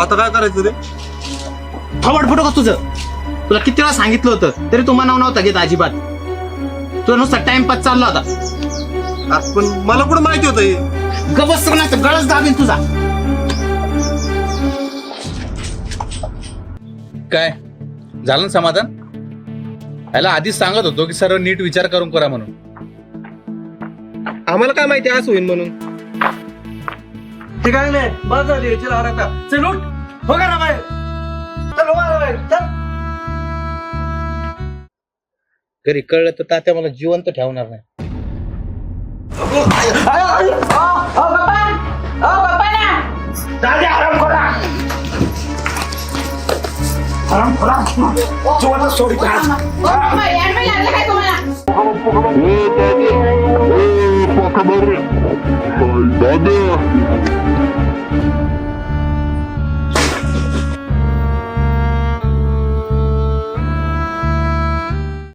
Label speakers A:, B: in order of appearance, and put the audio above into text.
A: आता काय करायचं रे?
B: थोबड फुटो का तुझं. तुला किती वेळा सांगितलं होतं तरी तू मनाव नव्हता घेत अजिबात. तुझा नुसता टाइमपास चालला होता.
A: पण मला कुठं माहिती होतं हे?
B: गबस गळच दाबीन तुझा.
C: काय? झालं ना समाधान? याला आधीच सांगत होतो की सर्व नीट विचार करून करा म्हणून.
A: आम्हाला काय माहिती असं होईल म्हणून. ते काय नाही बस झाली याची लहर आता चल उठ हो का ना बाहेर चल हो का बाहेर चल
C: घरी कळलं तर तात्या मला जिवंत ठेवणार नाही
D: bobby